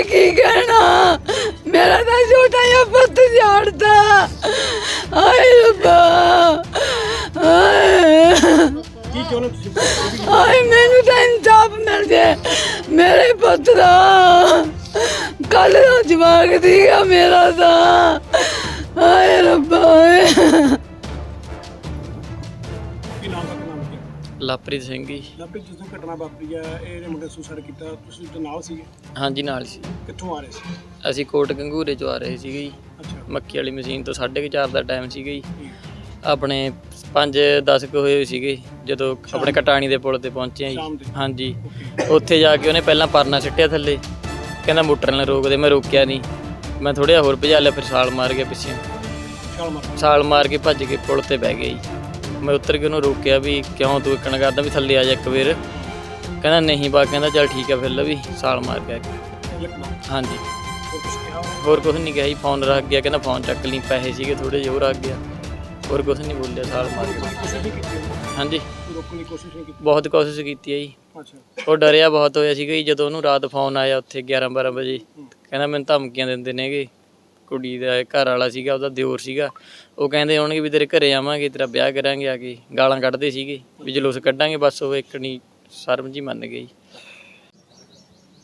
ਮੈਂ ਕੀ ਕਹਿਣਾ? ਮੇਰਾ ਤਾਂ ਛੋਟਾ ਜਿਹਾ ਪੁੱਤ ਜਾੜਦਾ ਹਾਏ ਰੱਬਾ। ਹਾਏ ਕੀ ਚਾਹੁੰਦੇ ਹੋ ਤੁਸੀਂ? ਹਾਏ ਮੈਨੂੰ ਤਾਂ ਇਨਸਾਫ ਮਿਲ ਜੇ ਮੇਰੇ ਪੁੱਤ ਦਾ। ਕੱਲ ਦਾ ਜਵਾਗ ਸੀਗਾ ਮੇਰਾ ਤਾਂ। ਲਵਪ੍ਰੀਤ ਸਿੰਘ ਜੀ। ਜਿਸ ਦਿਨ ਘਟਨਾ ਵਾਪਰੀ ਹੈ ਇਹਨੇ ਮੁੰਡੇ ਸੁਸਾਈਡ ਕੀਤਾ ਤੁਸੀਂ ਉਹਦੇ ਨਾਲ ਸੀਗੇ? ਹਾਂਜੀ ਨਾਲ ਸੀ। ਕਿੱਥੋਂ ਆ ਰਹੇ ਸੀ? ਅਸੀਂ ਕੋਟ ਗੰਗੂਰੇ ਚੋਂ ਆ ਰਹੇ ਸੀਗੇ ਜੀ। ਅੱਛਾ। ਮੱਕੀ ਵਾਲੀ ਮਸ਼ੀਨ ਤੋਂ 4:30 ਦਾ ਟਾਈਮ ਸੀਗਾ ਜੀ। ਆਪਣੇ 5-10 ਕੁ ਹੋਏ ਸੀਗੇ ਜਦੋਂ ਆਪਣੇ ਕਟਾਣੀ ਦੇ ਪੁਲ ਤੇ ਪਹੁੰਚੇ ਆ ਜੀ। ਹਾਂਜੀ। ਉੱਥੇ ਜਾ ਕੇ ਉਹਨੇ ਪਹਿਲਾਂ ਪਰਨਾ ਸਿੱਟਿਆ ਥੱਲੇ। ਕਹਿੰਦਾ ਮੋਟਰ ਨਾਲ ਰੋਕ ਦੇ ਮੈਂ ਰੋਕਿਆ ਨਹੀਂ। ਮੈਂ ਥੋੜਾ ਜਿਹਾ ਹੋਰ ਭਜਾ ਲਿਆ ਫਿਰ ਛਾਲ ਮਾਰ ਗਿਆ ਪਿੱਛੇ। ਛਾਲ ਮਾਰ ਕੇ। ਭੱਜ ਕੇ ਪੁਲ ਤੇ ਬਹਿ ਗਿਆ ਜੀ। ਮੈਂ ਉੱਤਰ ਕੇ ਉਹਨੂੰ ਰੋਕਿਆ ਵੀ ਕਿਉਂ ਤੂੰ ਇੱਕਣ ਕਰਦਾ ਵੀ ਥੱਲੇ ਆ ਜਾ ਇੱਕ ਵਾਰ। ਕਹਿੰਦਾ ਨਹੀਂ ਬਾ, ਕਹਿੰਦਾ ਚੱਲ ਠੀਕ ਆ ਫਿਰ ਲਵੀ ਸਾਲ ਮਾਰ ਗਿਆ ਹਾਂਜੀ। ਹੋਰ ਕੁਝ ਨਹੀਂ ਕਿਹਾ ਜੀ ਫੋਨ ਰੱਖ ਗਿਆ, ਕਹਿੰਦਾ ਫੋਨ ਚੱਕ ਲਈ, ਪੈਸੇ ਸੀਗੇ ਥੋੜੇ ਜਿਹੇ, ਉਹ ਰੱਖ ਗਿਆ। ਹੋਰ ਕੁਝ ਨਹੀਂ ਬੋਲਿਆ ਸਾਲ ਮਾਰ ਰੋਕਣ ਹਾਂਜੀ। ਰੋਕਣ ਦੀ ਕੋਸ਼ਿਸ਼ ਨਹੀਂ ਕੀਤੀ ਬਹੁਤ ਕੋਸ਼ਿਸ਼ ਕੀਤੀ ਹੈ ਜੀ। ਅੱਛਾ ਉਹ ਡਰਿਆ ਬਹੁਤ ਹੋਇਆ ਸੀਗਾ ਜੀ, ਜਦੋਂ ਉਹਨੂੰ ਰਾਤ ਫੋਨ ਆਇਆ ਉੱਥੇ 11 12 ਵਜੇ। ਕਹਿੰਦਾ ਮੈਨੂੰ ਧਮਕੀਆਂ ਦਿੰਦੇ ਨੇਗੇ। ਕੁੜੀ ਦਾ ਘਰ ਵਾਲਾ ਸੀਗਾ ਉਹਦਾ ਦਿਓਰ ਸੀਗਾ। ਉਹ ਕਹਿੰਦੇ ਹੋਣਗੇ ਵੀ ਤੇਰੇ ਘਰੇ ਆਵਾਂਗੇ ਤੇਰਾ ਵਿਆਹ ਕਰਾਂਗੇ ਆ ਕੇ ਗਾਲਾਂ ਕੱਢਦੇ ਸੀਗੇ ਵੀ ਜਲੂਸ ਕੱਢਾਂਗੇ ਬਸ ਉਹ ਇੱਕ ਨਹੀਂ ਸਰਮ ਜੀ ਮੰਨ ਗਈ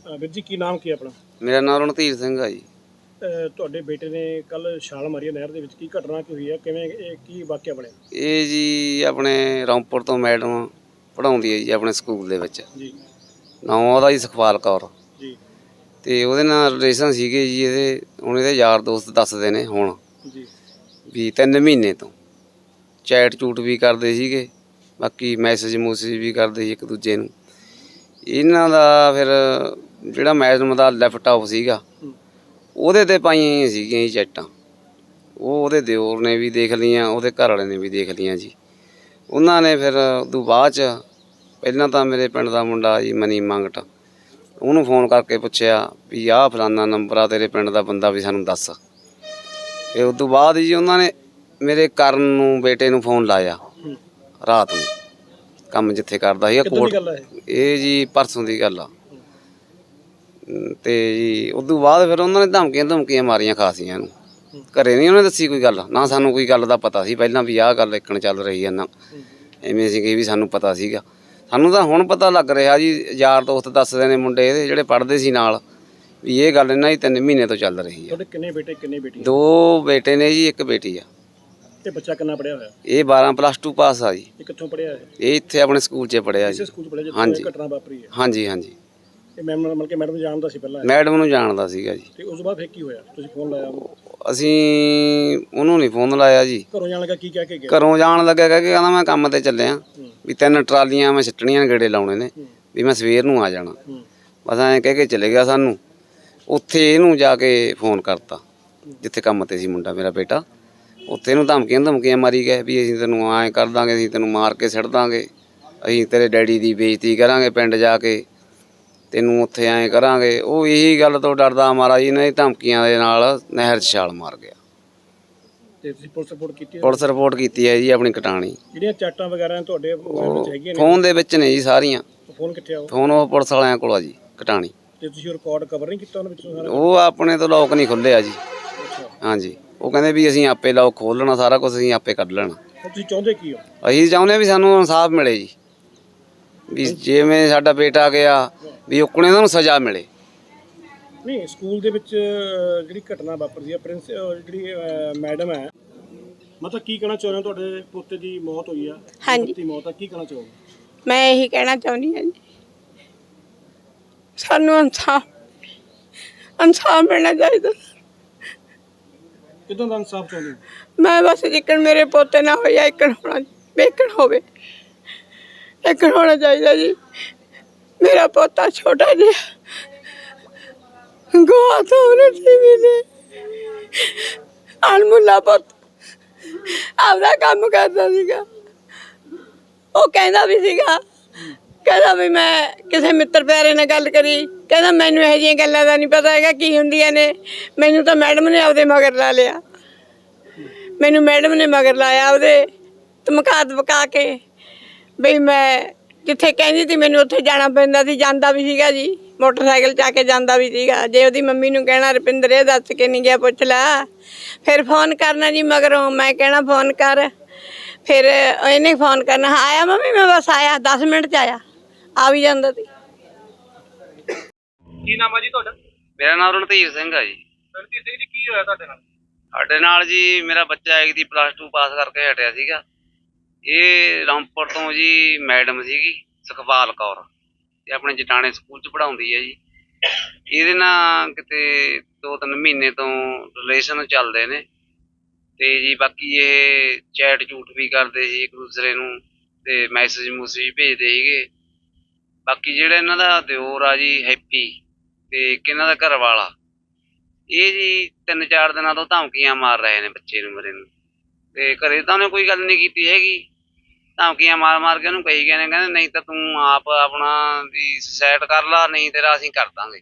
ਅਹ ਵੀਰ ਜੀ ਕੀ ਨਾਮ ਕੀ ਹੈ ਆਪਣਾ? ਮੇਰਾ ਨਾਮ ਰਣਧੀਰ ਸਿੰਘ ਆ ਜੀ। ਅਹ ਤੁਹਾਡੇ ਬੇਟੇ ਨੇ ਕੱਲ ਛਾਲ ਮਾਰੀ ਹੈ ਨਹਿਰ ਦੇ ਵਿੱਚ ਕੀ ਘਟਨਾ ਕੀ ਹੋਈ ਹੈ ਕਿਵੇਂ ਇਹ ਕੀ ਵਾਕਿਆ ਬਣਿਆ? ਇਹ ਜੀ ਆਪਣੇ ਰੌਂਪੁਰ ਤੋਂ ਮੈਡਮ ਪੜਾਉਂਦੀ ਹੈ ਜੀ ਆਪਣੇ ਸਕੂਲ ਦੇ ਵਿੱਚ। ਜੀ। ਨਾਮ ਉਹਦਾ ਜੀ ਸੁਖਪਾਲ ਕੌਰ। ਜੀ ਤੇ ਉਹਦੇ ਨਾਲ ਰਿਲੇਸ਼ਨ ਸੀਗੇ ਜੀ ਇਹਦੇ ਹੁਣ ਇਹਦੇ ਯਾਰ ਦੋਸਤ ਦੱਸਦੇ ਨੇ ਹੁਣ। ਜੀ। ਵੀ ਤਿੰਨ ਮਹੀਨੇ ਤੋਂ ਚੈਟ ਚੂਟ ਵੀ ਕਰਦੇ ਸੀਗੇ ਬਾਕੀ ਮੈਸੇਜ ਮੂਸੇਜ ਵੀ ਕਰਦੇ ਸੀ ਇੱਕ ਦੂਜੇ ਨੂੰ। ਇਹਨਾਂ ਦਾ ਫਿਰ ਜਿਹੜਾ ਮੈਡਮ ਦਾ ਲੈਪਟਾਪ ਸੀਗਾ ਹੂੰ। ਉਹਦੇ ਤੇ ਪਾਈਆਂ ਸੀਗੀਆਂ ਜੀ ਚੈਟਾਂ ਉਹ ਉਹਦੇ ਦਿਓਰ ਨੇ ਵੀ ਦੇਖ ਲਈਆਂ ਉਹਦੇ ਘਰ ਵਾਲੇ ਨੇ ਵੀ ਦੇਖ ਲਈਆਂ ਜੀ। ਉਹਨਾਂ ਨੇ ਫਿਰ ਉਦੋਂ ਬਾਅਦ ਚ ਪਹਿਲਾਂ ਤਾਂ ਮੇਰੇ ਪਿੰਡ ਦਾ ਮੁੰਡਾ ਜੀ ਮਨੀ ਮੰਗਟ ਉਹਨੂੰ ਫੋਨ ਕਰਕੇ ਪੁੱਛਿਆ ਵੀ ਆਹ ਫਲਾਨਾ ਨੰਬਰ ਆ ਤੇਰੇ ਪਿੰਡ ਦਾ ਬੰਦਾ ਵੀ ਸਾਨੂੰ ਦੱਸ। ਤੇ ਉਸ ਤੋਂ ਬਾਅਦ ਜੀ ਉਹਨਾਂ ਨੇ ਮੇਰੇ ਕਰਨ ਨੂੰ ਬੇਟੇ ਨੂੰ ਫੋਨ ਲਾਇਆ। ਰਾਤ ਨੂੰ। ਕੰਮ ਜਿੱਥੇ ਕਰਦਾ ਦੀ ਕੋਟ ਇਹ? ਜੀ ਪਰਸੋਂ ਦੀ ਗੱਲ ਆ। ਤੇ ਜੀ ਉਸ ਤੋਂ ਬਾਅਦ ਫਿਰ ਉਹਨਾਂ ਨੇ ਧਮਕੀਆਂ ਧਮਕੀਆਂ ਮਾਰੀਆਂ ਖਾਸੀਆਂ ਨੂੰ। ਘਰੇ ਨਹੀਂ ਉਹਨੇ ਦੱਸੀ ਕੋਈ ਗੱਲ ਨਾ ਸਾਨੂੰ ਕੋਈ ਗੱਲ ਦਾ ਪਤਾ ਸੀ। ਪਹਿਲਾਂ ਵੀ ਆਹ ਗੱਲ ਇੱਕਣ ਚੱਲ ਰਹੀ ਆ ਨਾ। ਐਵੇਂ ਸੀ ਕਿ ਵੀ ਸਾਨੂੰ ਪਤਾ ਸੀਗਾ। ਸਾਨੂੰ ਤਾਂ ਹੁਣ ਪਤਾ ਲੱਗ ਰਿਹਾ ਜੀ ਯਾਰ ਦੋਸਤ ਦੱਸਦੇ ਨੇ ਮੁੰਡੇ ਇਹਦੇ ਜਿਹੜੇ ਪੜ੍ਹਦੇ ਸੀ ਨਾਲ ਵੀ ਇਹ ਗੱਲ ਇਹਨਾਂ ਦੀ ਤਿੰਨ ਮਹੀਨੇ ਤੋਂ ਚੱਲ ਰਹੀ ਆ। ਤੁਹਾਡੇ ਕਿੰਨੇ ਬੇਟੇ ਕਿੰਨੇ ਬੇਟੀਆਂ ਦੋ ਬੇਟੇ ਨੇ ਜੀ ਇੱਕ ਬੇਟੀ ਆ। ਤੇ ਬੱਚਾ ਕਿੰਨਾ ਪੜਿਆ ਹੋਇਆ? ਇਹ 12 ਪਲੱਸ 2 ਪਾਸ ਆ ਜੀ। ਇਹ ਕਿੱਥੋਂ ਪੜਿਆ ਹੈ ਇਹ ਇੱਥੇ ਆਪਣੇ ਸਕੂਲ 'ਚ ਪੜਿਆ ਇਸੇ ਜੀ। ਸਕੂਲ ਚ ਪੜਿਆ ਜਿੱਥੇ ਹਾਂਜੀ। ਇਹ ਘਟਨਾ ਵਾਪਰੀ ਹੈ। ਹਾਂਜੀ ਹਾਂਜੀ। ਮਤਲਬ ਕਿ ਮੈਡਮ ਜਾਣਦਾ ਸੀ ਪਹਿਲਾਂ ਮੈਡਮ ਨੂੰ ਜਾਣਦਾ ਸੀਗਾ ਜੀ। ਤੇ ਉਸ ਤੋਂ ਬਾਅਦ ਫਿਰ ਕੀ ਹੋਇਆ? ਤੁਸੀਂ ਫੋਨ ਲਾਇਆ ਉਹਨੂੰ? ਅਸੀਂ ਉਹਨੂੰ ਨਹੀਂ ਫੋਨ ਲਾਇਆ ਜੀ। ਘਰੋਂ ਜਾਣ ਲੱਗਾ ਕੀ ਕਹਿ ਕੇ ਗਿਆ ਘਰੋਂ ਜਾਣ ਲੱਗਾ ਕਹਿ ਕੇ ਕਹਿੰਦਾ ਮੈਂ ਕੰਮ ਤੇ ਚੱਲਿਆ। ਵੀ ਤਿੰਨ ਟਰਾਲੀਆਂ ਮੈਂ ਸਿੱਟਣੀਆਂ ਗੇੜੇ ਲਾਉਣੇ ਨੇ ਵੀ ਮੈਂ ਸਵੇਰ ਨੂੰ ਆ ਜਾਣਾ। ਹੂੰ। ਬਸ ਐਂ ਕਹਿ ਕੇ ਚਲੇ ਗਿਆ ਸਾਨੂੰ। ਉੱਥੇ ਇਹਨੂੰ ਜਾ ਕੇ ਫੋਨ ਕਰਤਾ ਜਿੱਥੇ ਕੰਮ ਤੇ ਸੀ ਮੁੰਡਾ ਮੇਰਾ ਬੇਟਾ। ਉੱਥੇ ਇਹਨੂੰ ਧਮਕੀਆਂ ਧਮਕੀਆਂ ਮਾਰੀ ਗਏ ਵੀ ਅਸੀਂ ਤੈਨੂੰ ਐਂ ਕਰ ਦਾਂਗੇ ਅਸੀਂ ਤੈਨੂੰ ਮਾਰ ਕੇ ਸਿੱਟ ਦਾਂਗੇ। ਅਸੀਂ ਤੇਰੇ ਡੈਡੀ ਦੀ ਬੇਇੱਜ਼ਤੀ ਕਰਾਂਗੇ ਪਿੰਡ ਜਾ ਕੇ। ਤੈਨੂੰ ਉੱਥੇ ਐਂ ਕਰਾਂਗੇ। ਉਹ ਇਹੀ ਗੱਲ ਤੋਂ ਡਰਦਾ ਮਾਰਾ ਜੀ ਨੇ ਧਮਕੀਆਂ ਦੇ ਨਾਲ ਨਹਿਰ 'ਚ ਛਾਲ ਮਾਰ ਗਿਆ। ਤੇ ਤੁਸੀਂ ਪੁਲਿਸ ਰਿਪੋਰਟ ਕੀਤੀ ਹੈ? ਪੁਲਿਸ ਰਿਪੋਰਟ ਕੀਤੀ ਹੈ ਜੀ ਆਪਣੀ ਕਟਾਣੀ। ਜਿਹੜੀਆਂ ਚਾਟਾਂ ਵਗੈਰਾ ਤੁਹਾਡੇ ਮੋਬਾਈਲ ਵਿੱਚ ਹੈਗੀਆਂ ਨੇ? ਫੋਨ ਦੇ ਵਿੱਚ ਨੇ ਜੀ ਸਾਰੀਆਂ। ਫੋਨ ਕਿੱਥੇ ਆ ਉਹ? ਫੋਨ ਉਹ ਪੁਲਿਸ ਵਾਲਿਆਂ ਕੋਲ ਆ ਜੀ ਕਟਾਣੀ। ਤੇ ਤੁਸੀਂ ਰਿਕਾਰਡ ਕਵਰ ਨਹੀਂ ਕੀਤਾ ਉਹਨਾਂ ਵਿੱਚੋਂ ਸਾਰਾ? ਉਹ ਆਪਣੇ ਤੋਂ ਲੋਕ ਨਹੀਂ ਖੁੱਲਿਆ ਜੀ। ਅੱਛਾ। ਹਾਂਜੀ। ਉਹ ਕਹਿੰਦੇ ਵੀ ਅਸੀਂ ਆਪੇ ਲੋਕ ਖੋਲ ਲੈਣਾ ਸਾਰਾ ਕੁਝ ਅਸੀਂ ਆਪੇ ਕੱਢ ਲੈਣਾ। ਹੁਣ ਤੁਸੀਂ ਚਾਹੁੰਦੇ ਕੀ ਹੋ? ਅਸੀਂ ਚਾਹੁੰਦੇ ਹਾਂ ਵੀ ਸਾਨੂੰ ਇਨਸਾਫ ਮਿਲੇ ਜੀ। ਵੀ ਜਿਵੇਂ ਸਾਡਾ ਬੇਟਾ ਗਿਆ ਵੀ ਉਕਣੇ ਨੂੰ ਸਜ਼ਾ ਮਿਲੇ। ਨਹੀਂ ਸਕੂਲ ਦੇ ਵਿੱਚ ਜਿਹੜੀ ਘਟਨਾ ਵਾਪਰਦੀ ਹੈ ਪ੍ਰਿੰਸ ਜਿਹੜੀ ਮੈਡਮ ਹੈ ਮਤਲਬ ਕੀ ਕਹਿਣਾ ਚਾਹੁੰਦੇ ਹੋ ਤੁਹਾਡੇ ਪੋਤੇ ਦੀ ਮੌਤ ਹੋਈ ਆ? ਹਾਂਜੀ। ਦੀ ਮੌਤ ਆ ਕੀ ਕਹਿਣਾ ਚਾਹੋਗੇ? ਮੈਂ ਇਹੀ ਕਹਿਣਾ ਚਾਹੁੰਦੀ ਹਾਂ ਜੀ। ਸਾਨੂੰ ਇਨਸਾਫ ਇਨਸਾਫ ਮਿਲਣਾ ਚਾਹੀਦਾ। ਕਿਦਾਂ ਦਾ ਇਨਸਾਫ ਚਾਹੁੰਦੇ ਮੈਂ ਬਸ ਜਿੱਕਣ ਮੇਰੇ ਪੋਤੇ ਨਾ ਹੋਇਆ ਇੱਕਣ ਹੋਣਾ ਵੇਖਣ ਹੋਵੇ। ਇੱਕਣ ਹੋਣਾ ਚਾਹੀਦਾ ਜੀ। ਮੇਰਾ ਪੋਤਾ ਛੋਟਾ ਜਿਹਾ ਗੋਆ ਤੋਂ ਉਹਨੇ ਸੀ ਮੇਰੇ ਅਨਮੁੱਲਾ ਪੁੱਤ ਆਪਦਾ ਕੰਮ ਕਰਦਾ ਸੀਗਾ। ਉਹ ਕਹਿੰਦਾ ਵੀ ਸੀਗਾ, ਕਹਿੰਦਾ ਵੀ ਮੈਂ ਕਿਸੇ ਮਿੱਤਰ ਪਿਆਰੇ ਨਾਲ ਗੱਲ ਕਰੀ। ਕਹਿੰਦਾ ਮੈਨੂੰ ਇਹੋ ਜਿਹੀਆਂ ਗੱਲਾਂ ਦਾ ਨਹੀਂ ਪਤਾ ਹੈਗਾ ਕੀ ਹੁੰਦੀਆਂ ਨੇ। ਮੈਨੂੰ ਤਾਂ ਮੈਡਮ ਨੇ ਆਪਦੇ ਮਗਰ ਲਾ ਲਿਆ। ਮੈਨੂੰ ਮੈਡਮ ਨੇ ਮਗਰ ਲਾਇਆ ਉਹਦੇ ਧਮਕਾ ਧਮਕਾ ਕੇ ਬਈ ਮੈਂ ਜਿੱਥੇ ਕਹਿੰਦੀ ਸੀ ਮੈਨੂੰ ਉੱਥੇ ਜਾਣਾ ਪੈਂਦਾ ਸੀ ਜਾਂਦਾ ਵੀ ਸੀਗਾ ਜੀ। ਮੋਟਰਸਾਈਕਲ ਚਾ ਕੇ ਜਾਂਦਾ ਵੀ ਸੀਗਾ। ਜੇ ਉਹਦੀ ਮੰਮੀ ਨੂੰ ਕਹਿਣਾ ਰੁਪਿੰਦਰ ਇਹ ਦੱਸ ਕੇ ਨਹੀਂ ਗਿਆ ਪੁੱਛ ਲੈ। ਫਿਰ ਫੋਨ ਕਰਨਾ ਜੀ ਮਗਰੋਂ ਮੈਂ ਕਹਿਣਾ ਫੋਨ ਕਰ। ਫਿਰ ਇਹਨੇ ਫੋਨ ਕਰਨਾ "ਹਾਂ, ਆਇਆ ਮੰਮੀ ਮੈਂ ਬਸ ਆਇਆ 10 ਮਿੰਟ ਚ ਆਇਆ। ਆ ਵੀ ਜਾਂਦਾ ਸੀ। ਕੀ ਨਾਮ ਆ ਜੀ ਤੁਹਾਡਾ? ਮੇਰਾ ਨਾਮ ਰਣਧੀਰ ਸਿੰਘ ਆ ਜੀ। ਰਣਜੀਤ ਸਿੰਘ ਜੀ ਕੀ ਹੋਇਆ ਤੁਹਾਡੇ ਨਾਲ? ਸਾਡੇ ਨਾਲ ਜੀ ਮੇਰਾ ਬੱਚਾ ਇੱਕ ਦੀ ਪਲੱਸ 2 ਪਾਸ ਕਰਕੇ ਹਟਿਆ ਸੀਗਾ। ਇਹ ਰਾਮਪੁਰ ਤੋਂ ਜੀ ਮੈਡਮ ਸੀਗੀ ਸੁਖਪਾਲ ਕੌਰ। ਇਹ ਆਪਣੇ ਜਟਾਣੇ ਸਕੂਲ ਚ ਪੜਾਉਂਦੀ ਹੈ ਜੀ। ਇਹਦੇ ਨਾਲ ਕਿਤੇ ਦੋ ਤਿੰਨ ਮਹੀਨੇ ਤੋਂ ਰਿਲੇਸ਼ਨ ਚੱਲਦੇ ਨੇ। ਤੇ ਜੀ ਬਾਕੀ ਇਹ ਚੈਟ ਝੂਠ ਵੀ ਕਰਦੇ ਸੀ ਇੱਕ ਦੂਸਰੇ ਨੂੰ ਤੇ ਮੈਸੇਜ ਮੂਸੇਜ ਭੇਜਦੇ ਸੀਗੇ। ਬਾਕੀ ਜਿਹੜਾ ਇਹਨਾਂ ਦਾ ਦਿਓਰ ਆ ਜੀ, ਹੈਪੀ, ਤੇ ਇੱਕ ਇਹਨਾਂ ਦਾ ਘਰ ਵਾਲਾ ਇਹ ਜੀ ਤਿੰਨ ਚਾਰ ਦਿਨਾਂ ਤੋਂ ਧਮਕੀਆਂ ਮਾਰ ਰਹੇ ਨੇ ਬੱਚੇ ਨੂੰ ਮੇਰੇ ਨੂੰ। ਤੇ ਘਰੇ ਤਾਂ ਉਹਨੇ ਕੋਈ ਗੱਲ ਨਹੀਂ ਕੀਤੀ ਹੈਗੀ। ਧਮਕੀਆਂ ਮਾਰ ਮਾਰ ਕੇ ਉਹਨੂੰ ਕਹੀ ਗਏ ਨੇ, ਕਹਿੰਦੇ ਨਹੀਂ ਤਾਂ ਤੂੰ ਆਪ ਆਪਣਾ ਵੀ ਸੁਸਾਇਡ ਕਰ ਲਾ, ਨਹੀਂ ਤੇਰਾ ਅਸੀਂ ਕਰ ਦਾਂਗੇ।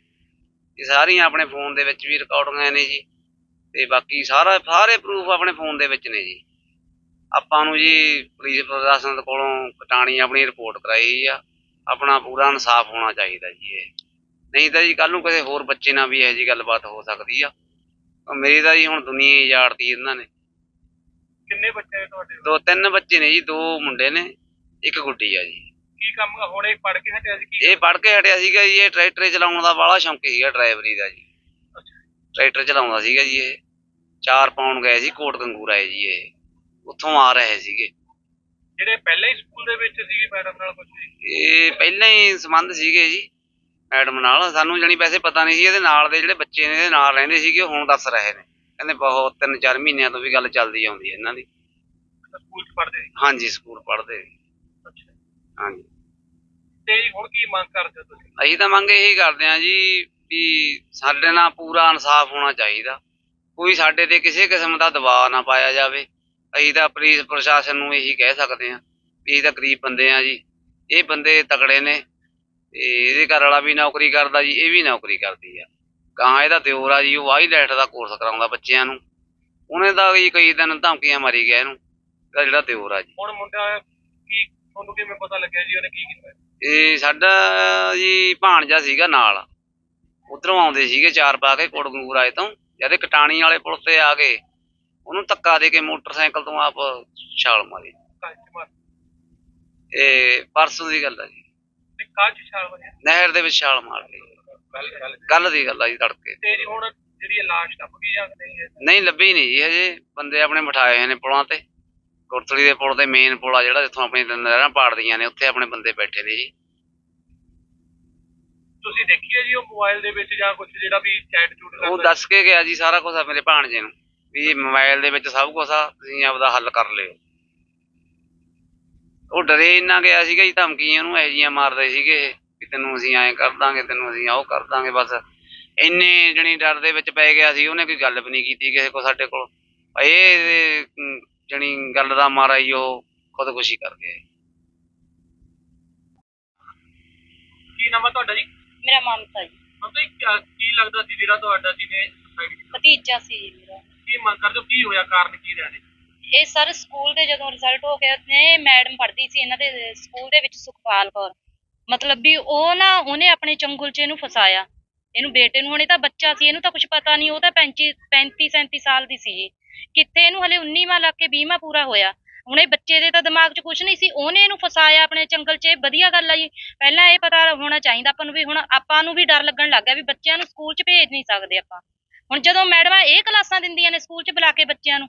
ਇਹ ਸਾਰੀਆਂ ਆਪਣੇ ਫੋਨ ਦੇ ਵਿੱਚ ਵੀ ਰਿਕਾਰਡਿੰਗਾਂ ਨੇ ਜੀ। ਤੇ ਬਾਕੀ ਸਾਰਾ, ਸਾਰੇ ਪ੍ਰੂਫ ਆਪਣੇ ਫੋਨ ਦੇ ਵਿੱਚ ਨੇ ਜੀ। ਆਪਾਂ ਨੂੰ ਜੀ ਪੁਲਿਸ ਪ੍ਰਸ਼ਾਸਨ ਕੋਲੋਂ ਕਟਾਣੀ ਆਪਣੀ ਰਿਪੋਰਟ ਕਰਾਈ ਆ। ਆਪਣਾ ਪੂਰਾ ਇਨਸਾਫ ਹੋਣਾ ਚਾਹੀਦਾ ਜੀ ਇਹ। ਨਹੀਂ ਤਾਂ ਜੀ ਕੱਲ ਨੂੰ ਕਿਸੇ ਹੋਰ ਬੱਚੇ ਨਾਲ ਵੀ ਇਹੋ ਜੀ ਗੱਲਬਾਤ ਹੋ ਸਕਦੀ ਆ। ਮੇਰੀ ਤਾਂ ਜੀ ਹੁਣ ਦੁਨੀਆ ਹੀ ਉਜਾੜਤੀ ਇਹਨਾਂ ਨੇ। ਕਿੰਨੇ ਬੱਚੇ ਨੇ ਤੁਹਾਡੇ? ਦੋ ਤਿੰਨ ਬੱਚੇ ਨੇ ਜੀ ਦੋ ਮੁੰਡੇ ਨੇ ਇੱਕ ਗੁੱਡੀ ਆ ਜੀ। ਕੀ ਕੰਮ ਹੁਣੇ ਪੜ ਕੇ ਹਟਿਆ ਸੀ ਕੀ ਇਹ ਪੜ੍ਹ ਕੇ ਹਟਿਆ ਸੀਗਾ ਜੀ ਇਹ ਟਰੈਕਟਰ ਚਲਾਉਣ ਦਾ ਬਾਹਲਾ ਸ਼ੌਂਕ ਸੀਗਾ ਡਰਾਈਵਰੀ ਦਾ ਜੀ। ਟਰੈਕਟਰ ਚਲਾਉਂਦਾ ਸੀਗਾ ਜੀ ਇਹ। ਚਾਰ ਪਾਉਣ ਗਏ ਸੀ ਕੋਟ ਗੰਗੂਰਾ ਹੈ ਜੀ ਇਹ। ਉੱਥੋਂ ਆ ਰਹੇ ਸੀਗੇ। ਜਿਹੜੇ ਪਹਿਲਾਂ ਹੀ ਸਕੂਲ ਦੇ ਵਿੱਚ ਸੀਗੇ ਮੈਡਮ ਨਾਲ ਕੁਝ ਇਹ ਪਹਿਲਾਂ ਹੀ ਸੰਬੰਧ ਸੀਗੇ ਜੀ ਮੈਡਮ ਨਾਲ। ਸਾਨੂੰ ਜਣੀ ਪੈਸੇ ਪਤਾ ਨਹੀਂ ਸੀ ਇਹਦੇ ਨਾਲ ਦੇ ਜਿਹੜੇ ਬੱਚੇ ਨੇ ਇਹਦੇ ਨਾਲ ਰਹਿੰਦੇ ਸੀਗੇ ਉਹ ਹੁਣ ਦੱਸ ਰਹੇ ਨੇ। ਕਹਿੰਦੇ ਬਹੁਤ ਤਿੰਨ ਚਾਰ ਮਹੀਨਿਆਂ ਤੋਂ ਵੀ ਗੱਲ ਚੱਲਦੀ ਆਉਂਦੀ ਹੈ ਇਹਨਾਂ ਦੀ। ਸਕੂਲ ਚ ਪੜਦੇ ਸੀ? ਹਾਂਜੀ ਸਕੂਲ ਪੜ੍ਹਦੇ ਅੱਛਾ। ਹਾਂਜੀ। ਤੇ ਹੁਣ ਕੀ ਮੰਗ ਕਰਦੇ ਹੋ ਤੁਸੀਂ? ਅਸੀਂ ਤਾਂ ਮੰਗ ਇਹੀ ਕਰਦੇ ਹਾਂ ਜੀ ਵੀ ਸਾਡੇ ਨਾਲ ਪੂਰਾ ਇਨਸਾਫ ਹੋਣਾ ਚਾਹੀਦਾ। ਕੋਈ ਸਾਡੇ ਤੇ ਕਿਸੇ ਕਿਸਮ ਦਾ ਦਬਾਅ ਨਾ ਪਾਇਆ ਜਾਵੇ। ਅਸੀਂ ਤਾਂ ਪੁਲਿਸ ਪ੍ਰਸ਼ਾਸਨ ਨੂੰ ਇਹੀ ਕਹਿ ਸਕਦੇ ਹਾਂ ਵੀ ਅਸੀਂ ਤਾਂ ਗਰੀਬ ਬੰਦੇ ਆ ਜੀ। ਇਹ ਬੰਦੇ ਤਕੜੇ ਨੇ ਤੇ ਇਹਦੇ ਘਰ ਵਾਲਾ ਵੀ ਨੌਕਰੀ ਕਰਦਾ ਜੀ ਇਹ ਵੀ ਨੌਕਰੀ ਕਰਦੀ ਆ। ਕਹਾਂ ਇਹਦਾ ਦਿਓਰ ਆ ਜੀ ਉਹ ਵਾਈਲੈਟ ਦਾ ਕੋਰਸ ਕਰਾਉਂਦਾ ਬੱਚਿਆਂ ਨੂੰ। ਉਹਨੇ ਤਾਂ ਜੀ ਕਈ ਦਿਨ ਧਮਕੀਆਂ ਮਾਰੀ ਗਿਆ ਇਹਨੂੰ ਇਹਦਾ ਜਿਹੜਾ ਦਿਓਰ ਆ ਜੀ। ਹੁਣ ਮੁੰਡਾ ਕੀ ਤੁਹਾਨੂੰ ਕਿਵੇਂ ਪਤਾ ਲੱਗਿਆ ਜੀ ਉਹਨੇ ਕੀ ਕੀਤਾ? ਇਹ ਸਾਡਾ ਜੀ ਭਾਣਜਾ ਸੀਗਾ ਨਾਲ। ਉਧਰੋਂ ਆਉਂਦੇ ਸੀਗੇ ਚਾਰ ਪਾ ਕੇ ਕੋਟਗੰਗੂਰ ਆਏ ਤੋਂ। ਜਦ ਇਹ ਕਟਾਣੀ ਵਾਲੇ ਪੁਲ ਤੇ ਆ ਗਏ ਉਹਨੂੰ ਧੱਕਾ ਦੇ ਕੇ ਮੋਟਰਸਾਈਕਲ ਤੋਂ ਆਪ ਛਾਲ ਮਾਰੀ। ਮਾਰ? ਇਹ ਪਰਸੋਂ ਦੀ ਗੱਲ ਆ ਜੀ। ਤੇ ਕਾਜ ਛਾਲ ਵਜੇ ਨਹਿਰ ਦੇ ਵਿੱਚ ਛਾਲ ਮਾਰ ਗੱਲ ਕੱਲ ਦੀ ਗੱਲ ਆ ਜੀ ਤੜਕੇ। ਤੇ ਜੀ ਹੁਣ ਜਿਹੜੀ ਲਾਸ਼ ਟੱਪ ਗਈ ਜਾਂ ਨਹੀਂ ਹੈ ਨਹੀਂ ਲੱਭੀ ਨਹੀਂ ਜੀ ਹਜੇ। ਬੰਦੇ ਆਪਣੇ ਬਿਠਾਏ ਹੋਏ ਨੇ ਪੁਲਾਂ ਤੇ। ਕੋਟਲੀ ਦੇ ਪੁਲ ਤੇ ਮੇਨ ਪੁਲ ਆ ਜਿਹੜਾ ਜਿੱਥੋਂ ਆਪਣੀ ਨਹਿਰਾਂ ਪਾੜਦੀਆਂ ਨੇ ਉੱਥੇ ਆਪਣੇ ਬੰਦੇ ਬੈਠੇ ਨੇ ਜੀ। ਤੁਸੀਂ ਦੇਖੀਏ ਜੀ ਉਹ ਮੋਬਾਈਲ ਦੇ ਵਿੱਚ ਜਾਂ ਕੁਝ ਜਿਹੜਾ ਵੀ ਚੈਟ ਚੂਟ ਉਹ ਦੱਸ ਕੇ ਗਿਆ ਜੀ ਸਾਰਾ ਕੁਝ ਆ ਮੇਰੇ ਭਾਣਜੇ ਨੂੰ। ਵੀ ਮੋਬਾਈਲ ਦੇ ਵਿੱਚ ਸਭ ਕੁਝ ਆ ਤੁਸੀਂ ਆਪਦਾ ਹੱਲ ਕਰ ਲਿਓ। ਉਹ ਡਰੇ ਇੰਨਾ ਗਿਆ ਸੀਗਾ ਜੀ ਧਮਕੀਆਂ ਨੂੰ ਇਹੋ ਜਿਹੀਆਂ ਮਾਰਦੇ ਸੀਗੇ ਇਹ। ਵੀ ਤੈਨੂੰ ਅਸੀਂ ਐਂ ਕਰ ਦਾਂਗੇ ਤੈਨੂੰ ਅਸੀਂ ਉਹ ਕਰ ਦਾਂਗੇ ਬਸ। ਇੰਨੇ ਜਣੀ ਡਰ ਦੇ ਵਿੱਚ ਪੈ ਗਿਆ ਸੀ ਉਹਨੇ ਕੋਈ ਗੱਲ ਵੀ ਨਹੀਂ ਕੀਤੀ ਕਿਸੇ ਕੋ ਸਾਡੇ ਕੋਲ। ਇਹ ਜਣੀ ਗੱਲ ਦਾ ਮਾਰਾ ਹੀ ਉਹ ਖੁਦਕੁਸ਼ੀ ਕਰ ਗਿਆ ਕੀ ਨਾਮ ਹੈ ਤੁਹਾਡਾ ਜੀ? ਮੇਰਾ ਮਮਤਾ ਜੀ। ਮਤਲਬ ਕੀ ਲੱਗਦਾ ਸੀ ਜਿਹੜਾ ਤੁਹਾਡਾ ਜਿਹਨੇ ਸੁਸਾਈਡ ਕੀਤਾ ਭਤੀਜਾ ਸੀ ਜੀ ਮੇਰਾ। ਕੀ ਮੰਗ ਕਰਦੇ ਹੋ? ਕੀ ਹੋਇਆ? ਕਾਰਨ ਕੀ ਰਿਹਾ ਨੇ? ਇਹ ਸਰ ਸਕੂਲ ਦੇ ਜਦੋਂ ਰਿਜ਼ਲਟ ਹੋ ਗਿਆ ਨੇ ਮੈਡਮ ਪੜ੍ਹਦੀ ਸੀ ਇਹਨਾਂ ਦੇ ਸਕੂਲ ਦੇ ਵਿੱਚ ਸੁਖਪਾਲ ਕੌਰ। ਮਤਲਬ ਵੀ ਉਹ ਨਾ, ਉਹਨੇ ਆਪਣੇ ਚੰਗੁਲ 'ਚ ਇਹਨੂੰ ਫਸਾਇਆ। ਇਹਨੂੰ ਬੇਟੇ ਨੂੰ, ਹੁਣੇ ਤਾਂ ਬੱਚਾ ਸੀ, ਇਹਨੂੰ ਤਾਂ ਕੁਝ ਪਤਾ ਨਹੀਂ, ਉਹ ਤਾਂ 35 35 37 ਸਾਲ ਦੀ ਸੀ ਜੀ ਕਿੱਥੇ ਇਹਨੂੰ ਹਲੇ 19ਵਾਂ ਲੱਗ ਕੇ 20ਵਾਂ ਪੂਰਾ ਹੋਇਆ। ਹੁਣ ਇਹ ਬੱਚੇ ਦੇ ਤਾਂ ਦਿਮਾਗ 'ਚ ਕੁਝ ਨਹੀਂ ਸੀ, ਉਹਨੇ ਇਹਨੂੰ ਫਸਾਇਆ ਆਪਣੇ ਚੰਗਲ 'ਚ, ਇਹ ਵਧੀਆ ਗੱਲ ਆ ਜੀ। ਪਹਿਲਾਂ ਇਹ ਪਤਾ ਹੋਣਾ ਚਾਹੀਦਾ ਆਪਾਂ ਨੂੰ ਵੀ, ਹੁਣ ਆਪਾਂ ਨੂੰ ਵੀ ਡਰ ਲੱਗਣ ਲੱਗ ਗਿਆ ਵੀ ਬੱਚਿਆਂ ਨੂੰ ਸਕੂਲ 'ਚ ਭੇਜ ਨਹੀਂ ਸਕਦੇ ਆਪਾਂ। ਹੁਣ ਜਦੋਂ ਮੈਡਮਾਂ ਇਹ ਕਲਾਸਾਂ ਦਿੰਦੀਆਂ ਨੇ ਸਕੂਲ 'ਚ ਬੁਲਾ ਕੇ ਬੱਚਿਆਂ ਨੂੰ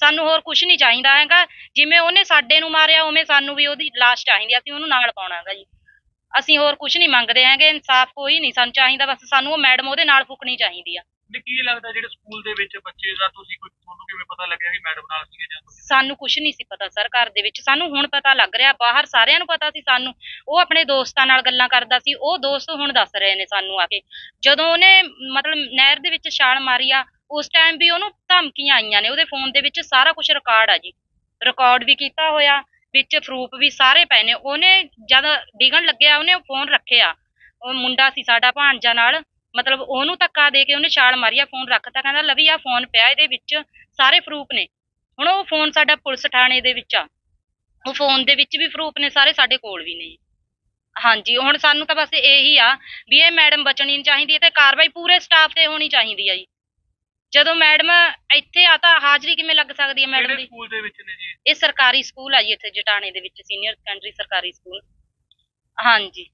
ਸਾਨੂੰ ਹੋਰ ਕੁਝ ਨਹੀਂ ਚਾਹੀਦਾ ਹੈਗਾ। ਜਿਵੇਂ ਉਹਨੇ ਸਾਡੇ ਨੂੰ ਮਾਰਿਆ ਉਵੇਂ ਸਾਨੂੰ ਵੀ ਉਹਦੀ ਲਾਸ਼ ਚਾਹੀਦੀ ਆ, ਅਸੀਂ ਉਹਨੂੰ ਨਾਲ ਪਾਉਣਾ ਹੈਗਾ ਜੀ। ਅਸੀਂ ਹੋਰ ਕੁਝ ਨਹੀਂ ਮੰਗਦੇ ਹੈਗੇ ਇਨਸਾਫ ਕੋਈ ਨਹੀਂ ਸਾਨੂੰ ਚਾਹੀਦਾ ਬਸ ਸਾਨੂੰ ਉਹ ਮੈਡਮ ਉਹਦੇ ਨਾਲ ਫੁਕਣੀ ਚਾਹੀਦੀ ਆ। ਵੀ ਕੀ ਲੱਗਦਾ ਜਿਹੜੇ ਸਕੂਲ ਦੇ ਵਿੱਚ ਬੱਚੇ ਦਾ ਤੁਸੀਂ ਕੋਈ ਤੁਹਾਨੂੰ ਕਿਵੇਂ ਪਤਾ ਲੱਗਿਆ ਵੀ ਮੈਡਮ ਨਾਲ ਸੀਗੇ ਜਾਂ ਤੁਸੀਂ ਸਾਨੂੰ ਕੁਝ ਨਹੀਂ ਸੀ ਪਤਾ ਸਰ ਘਰ ਦੇ ਵਿੱਚ। ਸਾਨੂੰ ਹੁਣ ਪਤਾ ਲੱਗ ਰਿਹਾ, ਬਾਹਰ ਸਾਰਿਆਂ ਨੂੰ ਪਤਾ ਸੀ ਸਾਨੂੰ। ਉਹ ਆਪਣੇ ਦੋਸਤਾਂ ਨਾਲ ਗੱਲਾਂ ਕਰਦਾ ਸੀ। ਉਹ ਦੋਸਤ ਹੁਣ ਦੱਸ ਰਹੇ ਨੇ ਸਾਨੂੰ ਆ ਕੇ। ਜਦੋਂ ਉਹਨੇ ਮਤਲਬ ਨਹਿਰ ਦੇ ਵਿੱਚ ਛਾਲ ਮਾਰੀ ਆ, ਉਸ ਟਾਈਮ ਵੀ ਉਹਨੂੰ ਧਮਕੀਆਂ ਆਈਆਂ ਨੇ। ਉਹਦੇ ਫੋਨ ਦੇ ਵਿੱਚ ਸਾਰਾ ਕੁਝ ਰਿਕਾਰਡ ਆ ਜੀ। ਰਿਕਾਰਡ ਵੀ ਕੀਤਾ ਹੋਇਆ, ਵਿੱਚ ਪ੍ਰੂਫ ਵੀ ਸਾਰੇ ਪਏ ਨੇ। ਉਹਨੇ ਜਦ ਡਿਗਣ ਲੱਗਿਆ, ਉਹਨੇ ਫੋਨ ਰੱਖਿਆ। ਉਹ ਮੁੰਡਾ ਸੀ ਸਾਡਾ ਭਾਣਜਾ ਨਾਲ। ਮਤਲਬ ਉਹਨੂੰ ਧੱਕਾ ਦੇ ਕੇ ਉਹਨੇ ਛਾਲ ਮਾਰੀ ਆ ਫੋਨ ਰੱਖਤਾ ਕਹਿੰਦਾ ਲਵੀ ਆ ਫੋਨ ਪਿਆ ਇਹਦੇ ਵਿੱਚ ਸਾਰੇ ਪ੍ਰੂਫ ਨੇ। ਹੁਣ ਉਹ ਫੋਨ ਸਾਡਾ ਪੁਲਿਸ ਥਾਣੇ ਦੇ ਵਿੱਚ ਆ। ਉਹ ਫੋਨ ਦੇ ਵਿੱਚ ਵੀ ਪ੍ਰੂਫ ਨੇ ਸਾਰੇ ਸਾਡੇ ਕੋਲ ਵੀ ਨੇ ਹਾਂਜੀ ਹੁਣ ਸਾਨੂੰ ਤਾਂ ਬਸ ਇਹੀ ਆ ਵੀ ਇਹ ਮੈਡਮ ਬਚਣੀ ਨਹੀਂ ਚਾਹੀਦੀ ਹੈ ਤੇ ਕਾਰਵਾਈ ਪੂਰੇ ਸਟਾਫ ਤੇ ਹੋਣੀ ਚਾਹੀਦੀ ਆ ਜੀ। ਜਦੋਂ ਮੈਡਮ ਇੱਥੇ ਆ ਤਾਂ ਹਾਜ਼ਰੀ ਕਿਵੇਂ ਲੱਗ ਸਕਦੀ ਹੈ ਮੈਡਮ ਦੀ? ਸਕੂਲ ਦੇ ਵਿੱਚ ਨੇ ਜੀ? ਇਹ ਸਰਕਾਰੀ ਸਕੂਲ ਆ ਜੀ ਇੱਥੇ ਜਟਾਣੇ ਦੇ ਵਿੱਚ ਸੀਨੀਅਰ ਸੈਕੰਡਰੀ ਸਰਕਾਰੀ ਸਕੂਲ ਹਾਂਜੀ।